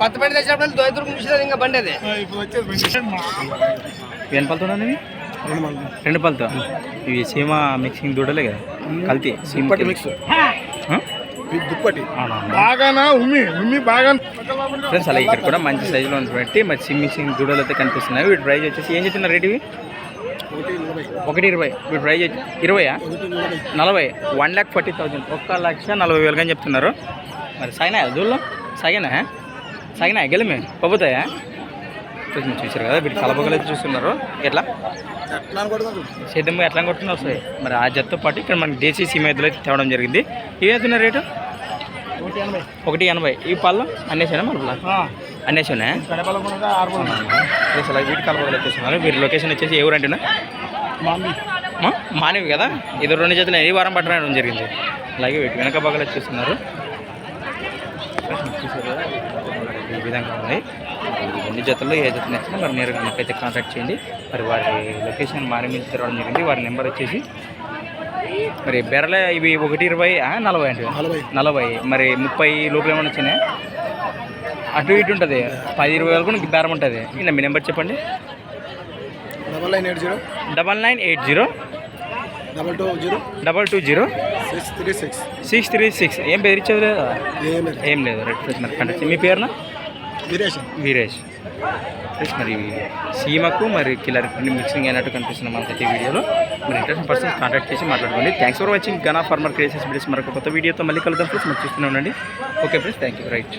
కొత్తపేట తెచ్చినప్పుడు దొయ్యదుర్గం చూసినారు ఇంకా బండి అది. ఎన్ని పళ్ళతో రెండు పళ్ళతో. ఇవి సీమ మిక్సింగ్ దూడలే కదా? కల్తీ సీమ మిక్స్? దుప్పటి. బాగానా? ఉమ్మి. ఉమ్మి బాగా ఫ్రెండ్స్ అలా ఇక్కడ కూడా మంచి సైజులో ఉన్నటువంటి మరి సిమ్ మిక్సింగ్ దూడలు అయితే కనిపిస్తున్నాయి. వీటి ప్రైస్ వచ్చేసి ఏం చెప్తున్నారు రేట్ ఇవి? ఒకటి ఇరవై. ఇప్పుడు ప్రైజ్ వచ్చి ఇరవైయా? నలభై. వన్ ల్యాక్ ఫార్టీ థౌసండ్ ఒక్క లక్ష నలభై వేలుగా అని చెప్తున్నారు. మరి సాగినా దూళ్ళు? సాగినా సగనా గెలిమే? పబ్బుతాయా? చూసి చూసారు కదా వీటి కలపగలు అయితే చూస్తున్నారు. ఎట్లా? ఎట్లా సేద్యం ఎట్లా కొట్టుకుని వస్తాయి మరి ఆ జత్తో పాటు ఇక్కడ మనకి దేశీ సీమ ఎద్దులు అయితే తేవడం జరిగింది. ఇవి అవుతున్నాయి రేటు? ఒకటి ఎనభై. ఒకటి ఎనభై ఈ పళ్ళు అన్నేసానా మళ్ళీ కడపలకుండా ఆరు అసలు వీటి కలపగలు వచ్చేస్తున్నారు వీరి లొకేషన్ వచ్చేసి ఏ ఊరు అంటున్నా? మానవి. కదా? ఇది రెండు జతలు ఈ వారం పట్టడం జరిగింది. అలాగే వీటి వెనక భాగాలు చూస్తున్నారు చూసారు కదా ఈ విధంగా ఉన్నాయి రెండు జతల్లో ఏ జత నచ్చినా మరి నేరుగా నాకైతే కాంటాక్ట్ చేయండి. మరి వారి లొకేషన్ మారి మీద తిరగడం జరిగింది. వారి నెంబర్ వచ్చేసి మరి బెరలే ఇవి ఒకటి ఇరవై నలభై అంటే నలభై. నలభై. మరి ముప్పై లోపల ఏమైనా వచ్చినాయి? అటు ఇటు ఉంటుంది. పది ఇరవై వరకు నీకు బేరం ఉంటుంది. ఇంకా మీ నెంబర్ చెప్పండి. Double nine eight zero. Double nine eight zero. Double two zero. Double two zero. Six three six. Six three six. ఏం బెదిరించేది లేదా? ఏం లేదు. రెడ్ ఫ్రెష్ మరి కంటే మీ పేరున? వీరేషన్ వీరేష్. ఫ్రెష్ మరి సీమకు మరి కిల్లర్ మిక్సింగ్ అయినట్టు కనిపిస్తుంది మనకైతే ఈ వీడియోలో. మరి ఇంట్రెస్ట్ పర్సన్స్ కాంటాక్ట్ చేసి మాట్లాడుకోండి. Thanks for watching Gana farmer creations videos మరొక కొత్త వీడియోతో మళ్ళీ కలుద్దాం ఫ్రెండ్స్ మరి చూస్తూనే ఉండండి. Okay friends thank you right